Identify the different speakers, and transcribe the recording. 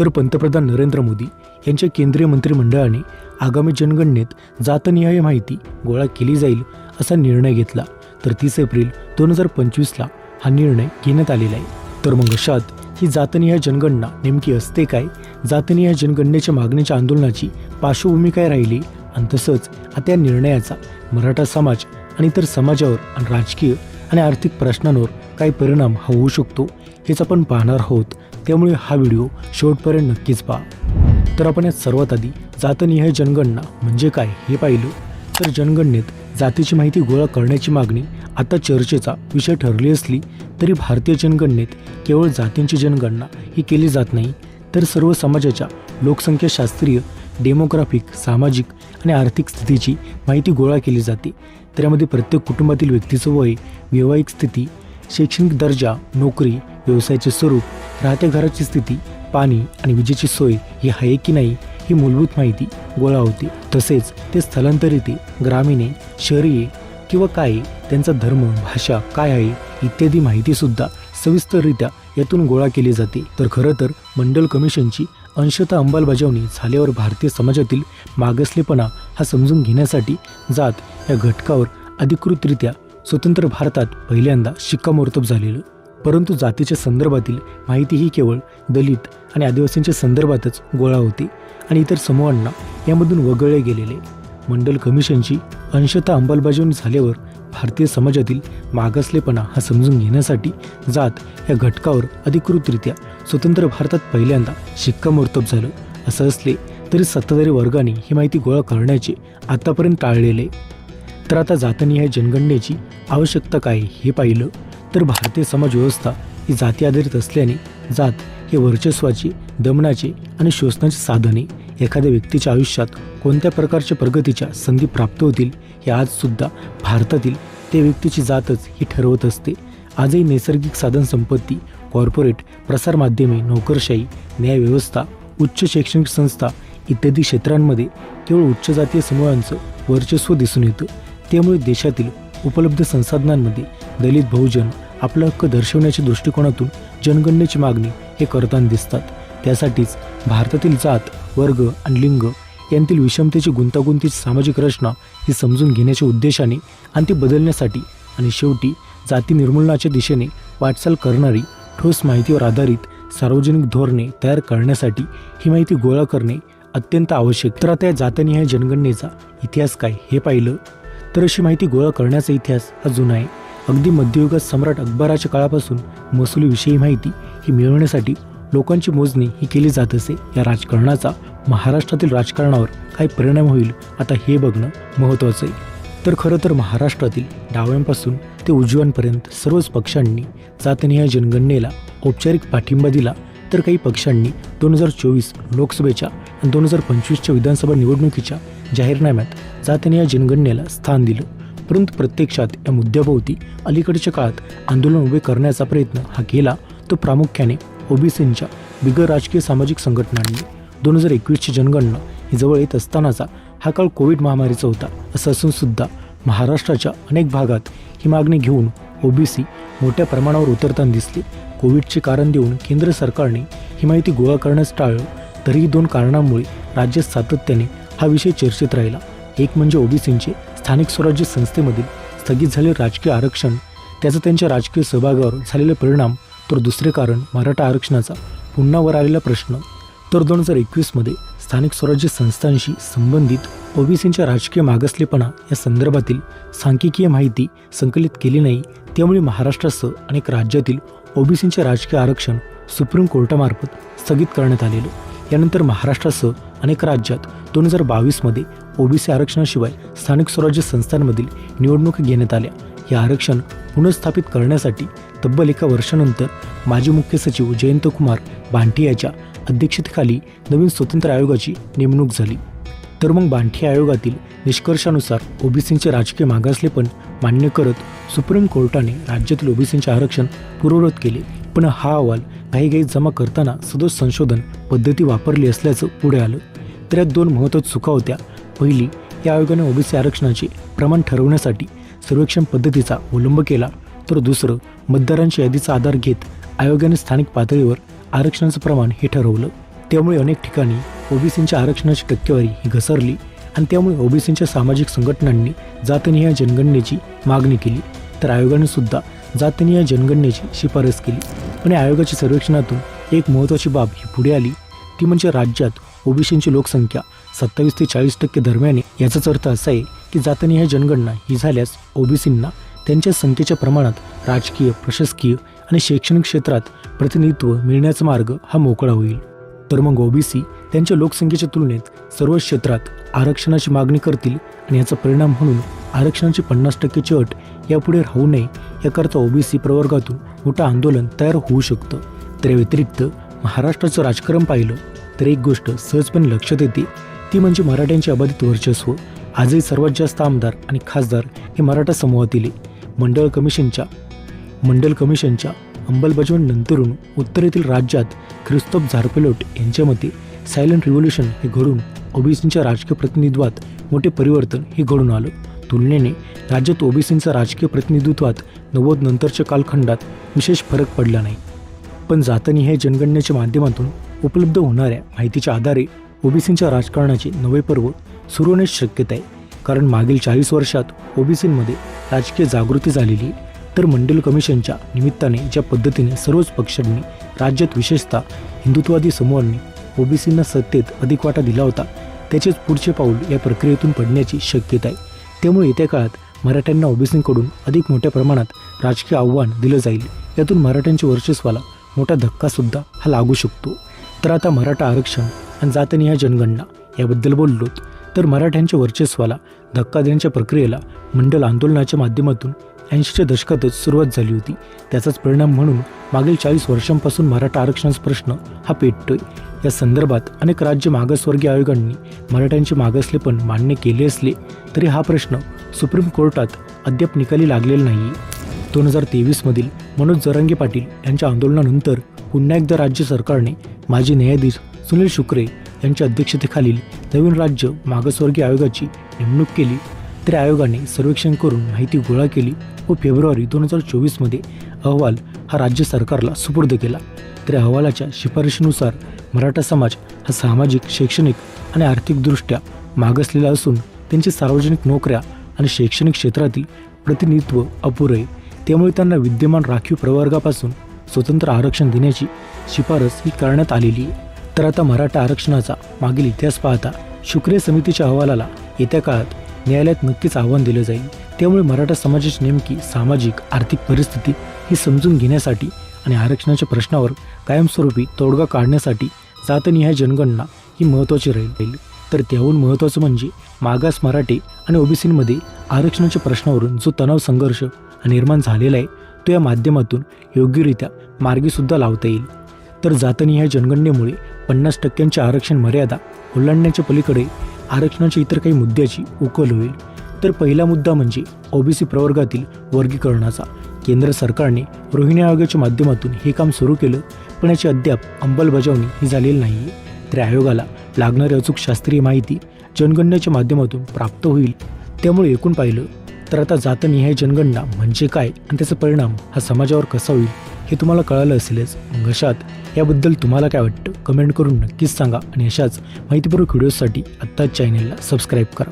Speaker 1: तर पंतप्रधान नरेंद्र मोदी यांच्या केंद्रीय मंत्रिमंडळाने आगामी जनगणनेत जातनिहाय माहिती गोळा केली जाईल असा निर्णय घेतला. तर तीस एप्रिल दोन हजार पंचवीसला हा निर्णय घेण्यात आलेला आहे. तर मग अशात ही जातनिहाय जनगणना नेमकी असते काय? जातनिहाय जनगणनेच्या मागणीच्या आंदोलनाची पार्श्वभूमी काय राहिली? आणि तसंच आता या निर्णयाचा मराठा समाज आणि इतर समाजावर आणि राजकीय आणि आर्थिक प्रश्नांवर काय परिणाम हा होऊ शकतो हेच आपण पाहणार आहोत. त्यामुळे हा व्हिडिओ शेवटपर्यंत नक्कीच पहा. तर आपण यात सर्वात आधी जातनिहाय जनगणना म्हणजे काय हे पाहिलं. तर जनगणनेत जातीची माहिती गोळा करण्याची मागणी आता चर्चेचा विषय ठरली असली तरी भारतीय जनगणनेत केवळ जातींची जनगणना ही केली जात नाही तर सर्व समाजाच्या लोकसंख्याशास्त्रीय डेमोग्राफिक सामाजिक आणि आर्थिक स्थितीची माहिती गोळा केली जाते. तर यामध्ये प्रत्येक कुटुंबातील व्यक्तीचं वय वैवाहिक स्थिती शैक्षणिक दर्जा नोकरी व्यवसायाचे स्वरूप राहत्या घराची स्थिती पाणी आणि विजेची सोय ही आहे की नाही ही मूलभूत माहिती गोळा होते तसेच ते स्थलांतरित आहे, ग्रामीण शहरी आहे किंवा काय आहे, त्यांचा धर्म भाषा काय आहे इत्यादी माहितीसुद्धा सविस्तररित्या यातून गोळा केली जाते. तर खरं तर मंडल कमिशनची अंशतः अंमलबजावणी झाल्यावर भारतीय समाजातील मागासलेपणा हा समजून घेण्यासाठी जात या घटकावर अधिकृतरित्या स्वतंत्र भारतात पहिल्यांदा शिक्कामोर्तब झालेलं परंतु जातीच्या संदर्भातील माहिती ही केवळ दलित आणि आदिवासींच्या संदर्भातच गोळा होते आणि इतर समूहांना यामधून वगळले गेलेले. मंडल कमिशनची अंशतः अंमलबजावणी झाल्यावर भारतीय समाजातील मागासलेपणा हा समजून घेण्यासाठी जात या घटकावर अधिकृतरित्या स्वतंत्र भारतात पहिल्यांदा शिक्कामोर्तब झालं. असं असले तरी सत्ताधारी वर्गाने ही माहिती गोळा करण्याचे आतापर्यंत टाळलेले. तर आता जातनिहाय जनगणनेची आवश्यकता काय हे पाहिलं? तर भारतीय समाजव्यवस्था ही जाती आधारित असल्याने जात हे वर्चस्वाची दमनाचे आणि शोषणाचे साधने. एखाद्या व्यक्तीच्या आयुष्यात कोणत्या प्रकारच्या प्रगतीच्या संधी प्राप्त होतील हे आजसुद्धा भारतातील त्या व्यक्तीची जातच ही ठरवत असते. आजही नैसर्गिक साधनसंपत्ती कॉर्पोरेट प्रसारमाध्यमे नोकरशाही न्यायव्यवस्था उच्च शैक्षणिक संस्था इत्यादी क्षेत्रांमध्ये केवळ उच्च जातीय समूहांचं वर्चस्व दिसून येतं. त्यामुळे देशातील उपलब्ध संसाधनांमध्ये दलित बहुजन आपला हक्क दर्शवण्याच्या दृष्टिकोनातून जनगणनेची मागणी हे करताना दिसतात. त्यासाठीच भारतातील जात वर्ग आणि लिंग यांतील विषमतेची गुंतागुंतीची सामाजिक रचना ही समजून घेण्याच्या उद्देशाने आणि ती बदलण्यासाठी आणि शेवटी जाती निर्मूलनाच्या दिशेने वाटचाल करणारी ठोस माहितीवर आधारित सार्वजनिक धोरणे तयार करण्यासाठी ही माहिती गोळा करणे अत्यंत आवश्यक. तर आता या जातनिहाय जनगणनेचा इतिहास काय हे पाहिलं? तर अशी माहिती गोळा करण्याचा इतिहास हा जुना आहे. अगदी मध्ययुगात सम्राट अकबराच्या काळापासून महसुलीविषयी माहिती ही मिळवण्यासाठी लोकांची मोजणी ही केली जात असे. या राजकारणाचा महाराष्ट्रातील राजकारणावर काय परिणाम होईल आता हे बघणं महत्त्वाचं आहे. तर खरं तर महाराष्ट्रातील डाव्यांपासून ते उजव्यांपर्यंत सर्वच पक्षांनी जातनिहाय जनगणनेला औपचारिक पाठिंबा दिला. तर काही पक्षांनी दोन हजार चोवीस लोकसभेच्या आणि दोन हजार पंचवीसच्या विधानसभा निवडणुकीच्या जाहीरनाम्यात जातनिहाय जनगणनेला स्थान दिलं. परंतु प्रत्यक्षात या मुद्द्याभोवती अलीकडच्या काळात आंदोलन उभे करण्याचा प्रयत्न हा केला तो प्रामुख्याने ओबीसींच्या बिगर राजकीय सामाजिक संघटनांनी. दोन हजार एकवीसची जनगणना ही जवळ येत असतानाचा हा काळ कोविड महामारीचा होता असं असूनसुद्धा महाराष्ट्राच्या अनेक भागात ही मागणी घेऊन ओबीसी मोठ्या प्रमाणावर उतरताना दिसली कोविडचे कारण देऊन केंद्र सरकारने ही माहिती गोळा करण्यास टाळलं तरीही दोन कारणांमुळे राज्यात सातत्याने हा विषय चर्चेत राहिला. एक म्हणजे ओबीसींचे स्थानिक स्वराज्य संस्थेमधील स्थगित झालेले राजकीय आरक्षण त्याचा त्यांच्या राजकीय सहभागावर झालेला परिणाम तर दुसरे कारण मराठा आरक्षणाचा पुन्हा वर आलेला प्रश्न. तर दोन हजार एकवीसमध्ये स्थानिक स्वराज्य संस्थांशी संबंधित ओबीसींच्या राजकीय मागासलेपणा या संदर्भातील सांख्यिकीय माहिती संकलित केली नाही त्यामुळे महाराष्ट्रासह अनेक राज्यातील ओबीसींचे राजकीय आरक्षण सुप्रीम कोर्टामार्फत स्थगित करण्यात आलेलं. यानंतर महाराष्ट्रासह अनेक राज्यात दोन हजार बावीसमध्ये ओबीसी आरक्षणाशिवाय स्थानिक स्वराज्य संस्थांमधील निवडणुका घेण्यात आल्या. हे आरक्षण पुनर्स्थापित करण्यासाठी तब्बल एका वर्षानंतर माजी मुख्य सचिव जयंत कुमार बांटी याच्या अध्यक्षतेखाली नवीन स्वतंत्र आयोगाची नेमणूक झाली. तर मग बांठी आयोगातील निष्कर्षानुसार ओबीसींचे राजकीय मागासलेपण मान्य करत सुप्रीम कोर्टाने राज्यातील ओबीसींचे आरक्षण पूर्ववत केले. पण हा अहवाल घाईघाईत जमा करताना सदोष संशोधन पद्धती वापरली असल्याचं पुढे आलं. तर दोन महत्त्वाच्या चुका होत्या. पहिली या आयोगाने ओबीसी आरक्षणाचे प्रमाण ठरवण्यासाठी सर्वेक्षण पद्धतीचा अवलंब केला. तर दुसरं मतदारांच्या यादीचा आधार घेत आयोगाने स्थानिक पातळीवर आरक्षणाचं प्रमाण हे ठरवलं. त्यामुळे अनेक ठिकाणी ओबीसींच्या आरक्षणाची टक्केवारी ही घसरली आणि त्यामुळे ओबीसींच्या सामाजिक संघटनांनी जातनीय जनगणनेची मागणी केली. तर आयोगाने सुद्धा जातनीय जनगणनेची शिफारस केली. पण आयोगाच्या सर्वेक्षणातून एक महत्त्वाची बाब ही पुढे आली. ती म्हणजे राज्यात ओबीसींची लोकसंख्या सत्तावीस ते चाळीस टक्के दरम्यान याचाच अर्थ असा आहे की जातनिहाय जनगणना ही झाल्यास ओबीसींना त्यांच्या संख्येच्या प्रमाणात राजकीय प्रशासकीय आणि शैक्षणिक क्षेत्रात प्रतिनिधित्व मिळण्याचा मार्ग हा मोकळा होईल. तर मग ओबीसी त्यांच्या लोकसंख्येच्या तुलनेत सर्व क्षेत्रात आरक्षणाची मागणी करतील आणि याचा परिणाम म्हणून आरक्षणाची पन्नास टक्केची अट यापुढे राहू नये याकरता ओबीसी प्रवर्गातून मोठं आंदोलन तयार होऊ शकतं. तर या व्यतिरिक्त महाराष्ट्राचं राजकारण पाहिलं तर एक गोष्ट सहजपणे लक्षात येते. ती म्हणजे मराठ्यांचे अबाधित वर्चस्व. आजही सर्वात जास्त आमदार आणि खासदार हे मराठा समूहातील मंडळ कमिशनच्या मंडल कमिशनच्या अंमलबजावणीनंतरून उत्तरेतील राज्यात ख्रिस्तोफ झारपेलोट यांच्या मते सायलेंट रिव्होल्युशन हे घडून ओबीसींच्या राजकीय प्रतिनिधित्वात मोठे परिवर्तन हे घडून आलं. तुलनेने राज्यात ओबीसींचा राजकीय प्रतिनिधित्वात नव्वद नंतरच्या कालखंडात विशेष फरक पडला नाही. पण जातनी हे जनगणनेच्या माध्यमातून उपलब्ध होणाऱ्या माहितीच्या आधारे ओबीसींच्या राजकारणाचे नवे पर्व सुरू होण्याची शक्यता आहे. कारण मागील चाळीस वर्षात ओबीसींमध्ये राजकीय जागृती झालेली तर मंडल कमिशनच्या निमित्ताने ज्या पद्धतीने सर्वच पक्षांनी राज्यात विशेषतः हिंदुत्ववादी समूहांनी ओबीसींना सत्तेत अधिक वाटा दिला होता त्याचेच पुढचे पाऊल या प्रक्रियेतून पडण्याची शक्यता आहे. त्यामुळे येत्या काळात मराठ्यांना ओबीसींकडून अधिक मोठ्या प्रमाणात राजकीय आव्हान दिलं जाईल. यातून मराठ्यांच्या वर्चस्वाला मोठा धक्कासुद्धा हा लागू शकतो. तर आता मराठा आरक्षण आणि जातनिहाय जनगणना याबद्दल बोललोत. तर मराठ्यांच्या वर्चस्वाला धक्का देण्याच्या प्रक्रियेला मंडल आंदोलनाच्या माध्यमातून ऐंशीच्या दशकातच सुरुवात झाली होती. त्याचाच परिणाम म्हणून मागील चाळीस वर्षांपासून मराठा आरक्षणाचा प्रश्न हा पेटतोय. या संदर्भात अनेक राज्य मागासवर्गीय आयोगांनी मराठ्यांचे मागासलेपण मान्य केले असले तरी हा प्रश्न सुप्रीम कोर्टात अद्याप निकाली लागलेला नाही दोन हजार तेवीसमधील मनोज जरांगे पाटील यांच्या आंदोलनानंतर पुन्हा एकदा राज्य सरकारने माजी न्यायाधीश सुनील शुक्रे यांच्या अध्यक्षतेखालील नवीन राज्य मागासवर्गीय आयोगाची नेमणूक केली. तर आयोगाने सर्वेक्षण करून माहिती गोळा केली व फेब्रुवारी दोन हजार चोवीसमध्ये अहवाल हा राज्य सरकारला सुपूर्द केला. तर अहवालाच्या शिफारशीनुसार मराठा समाज हा सामाजिक शैक्षणिक आणि आर्थिकदृष्ट्या मागासलेला असून त्यांची सार्वजनिक नोकऱ्या आणि शैक्षणिक क्षेत्रातील प्रतिनिधित्व अपुरे त्यामुळे त्यांना विद्यमान राखीव प्रवर्गापासून स्वतंत्र आरक्षण देण्याची शिफारस ही करण्यात आलेली आहे. तर आता मराठा आरक्षणाचा मागील इतिहास पाहता शुक्रिय समितीच्या अहवालाला येत्या काळात न्यायालयात नक्कीच आव्हान दिलं जाईल. त्यामुळे मराठा समाजाची नेमकी सामाजिक आर्थिक परिस्थिती ही समजून घेण्यासाठी आणि आरक्षणाच्या प्रश्नावर कायमस्वरूपी तोडगा काढण्यासाठी जातनिहाय जनगणना ही महत्त्वाची राहील. तर त्याहून महत्त्वाचं म्हणजे मागास मराठे आणि ओबीसींमध्ये आरक्षणाच्या प्रश्नावरून जो तणाव संघर्ष निर्माण झालेला आहे तो या माध्यमातून योग्यरित्या मार्गीसुद्धा लावता येईल. तर जातनिहाय जनगणनेमुळे पन्नास टक्क्यांची आरक्षण मर्यादा ओलांडण्याच्या पलीकडे आरक्षणाच्या इतर काही मुद्द्याची उकल होईल. तर पहिला मुद्दा म्हणजे ओबीसी प्रवर्गातील वर्गीकरणाचा. केंद्र सरकारने रोहिणी आयोगाच्या माध्यमातून हे काम सुरू केलं पण याची अद्याप अंमलबजावणी ही झालेली नाही आहे तर आयोगाला लागणारी अचूक शास्त्रीय माहिती जनगणनेच्या माध्यमातून प्राप्त होईल त्यामुळे एकूण पाहिलं तर आता जातनिहाय जनगणना म्हणजे काय आणि त्याचा परिणाम हा समाजावर कसा होईल हे तुम्हाला कळालं असेलच. मग अशात याबद्दल तुम्हाला काय वाटतं? कमेंट करून नक्कीच सांगा आणि अशाच माहितीपूर्वक व्हिडिओसाठी आत्ताच चॅनेलला सबस्क्राईब करा.